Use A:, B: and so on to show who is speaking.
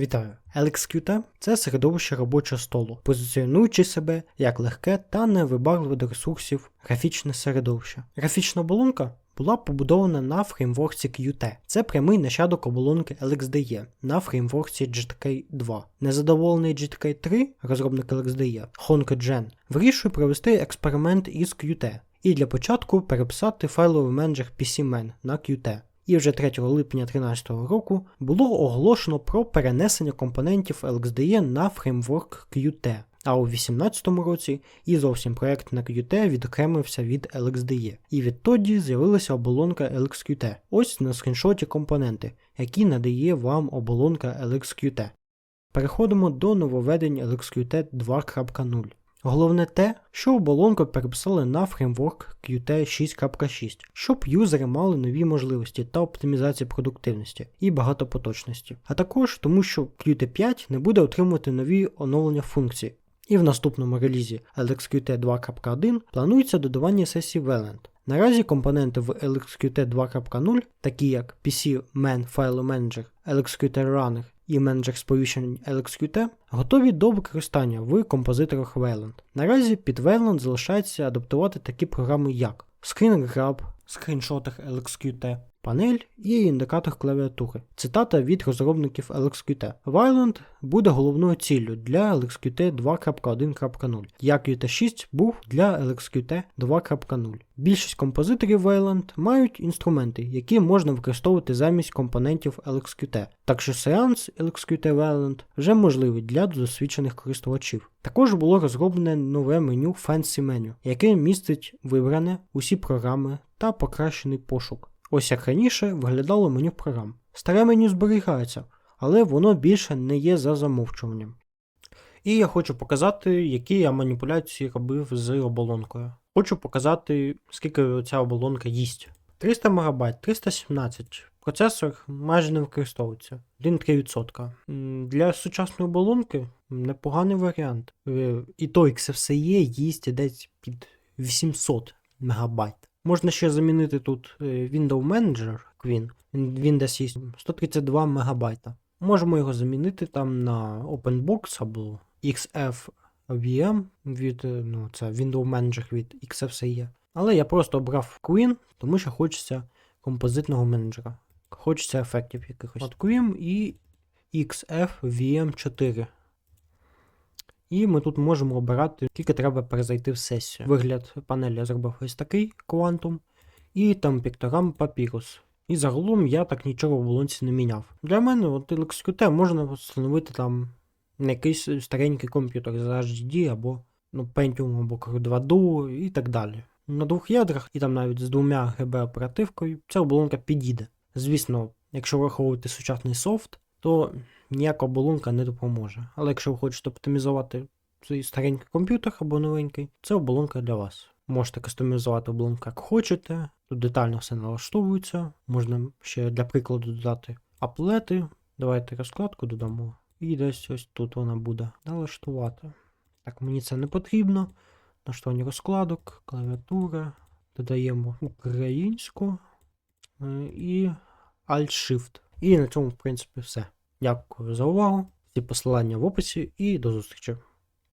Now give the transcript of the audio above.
A: Вітаю! LXQT – це середовище робочого столу, позиціонуючи себе як легке та невибагливе до ресурсів графічне середовище. Графічна оболонка була побудована на фреймворці Qt. Це прямий нащадок оболонки LXDE на фреймворці GTK 2. Незадоволений GTK 3, розробник LXDE, HonkaGen, вирішує провести експеримент із Qt і для початку переписати файловий менеджер PCMan на Qt. І вже 3 липня 2013 року було оголошено про перенесення компонентів LXDE на фреймворк Qt. А у 2018 році і зовсім проект на Qt відокремився від LXDE. І відтоді з'явилася оболонка LXQt. Ось на скріншоті компоненти, які надає вам оболонка LXQt. Переходимо до нововведень LXQt 2.0. Головне те, що оболонку переписали на фреймворк Qt 6.6, щоб юзери мали нові можливості та оптимізації продуктивності і багатопоточності, а також тому, що Qt 5 не буде отримувати нові оновлення функцій. І в наступному релізі LXQt 2.1 планується додавання сесії Wayland. Наразі компоненти в LXQt 2.0, такі як PC Man File Manager, LXQt Runner і менеджер сповіщень LXQt, готові до використання в композиторах Wayland. Наразі під Wayland залишається адаптувати такі програми як ScreenGrab, скріншотах LXQt, панель і індикатор клавіатури. Цитата від розробників LXQt. Wayland буде головною ціллю для LXQt 2.1.0, як Qt 6 був для LXQt 2.0. Більшість композиторів Wayland мають інструменти, які можна використовувати замість компонентів LXQt, так що сеанс LXQt Wayland вже можливий для досвідчених користувачів. Також було розроблене нове меню Fancy Menu, яке містить вибране усі програми та покращений пошук. Ось як раніше виглядало меню програм. Старе меню зберігається, але воно більше не є за замовчуванням. І я хочу показати, які я маніпуляції робив з оболонкою. Хочу показати, скільки ця оболонка їсть. 300 МБ, 317. Процесор майже не використовується. 1-3%. Для сучасної оболонки непоганий варіант. Е, І то XFCE їсть десь під 800 МБ. Можна ще замінити тут е, Window Manager Queen. Він, десь їсть 132 МБ. Можемо його замінити там на OpenBox або XF VM від, е, ну, це Window Manager від XFCE. Але я просто обрав Queen, тому що хочеться композитного менеджера. Хочеться ефектів якихось. От Queen і XF VM4. І ми тут можемо обирати, скільки треба перезайти в сесію. Вигляд панелі я зробив ось такий Quantum. І там піктограм Papyrus. І загалом я так нічого в оболонці не міняв. Для мене от LXQT можна встановити там на якийсь старенький комп'ютер з HDD або ну, Pentium або Core 2 Duo і так далі. На двох ядрах і там навіть з двома GB оперативкою ця оболонка підійде. Звісно, якщо враховувати сучасний софт, то ніяка оболонка не допоможе. Але якщо ви хочете оптимізувати свій старенький комп'ютер або новенький, це оболонка для вас. Можете кастомізувати оболонку як хочете, тут детально все налаштовується. Можна ще для прикладу додати аплети. Давайте розкладку додамо. І десь ось тут вона буде налаштувати. Так, мені це не потрібно. Налаштування розкладок, клавіатура. Додаємо українську е, і Alt-Shift. І на цьому, в принципі, все. Дякую за увагу. Всі посилання в описі і до зустрічі.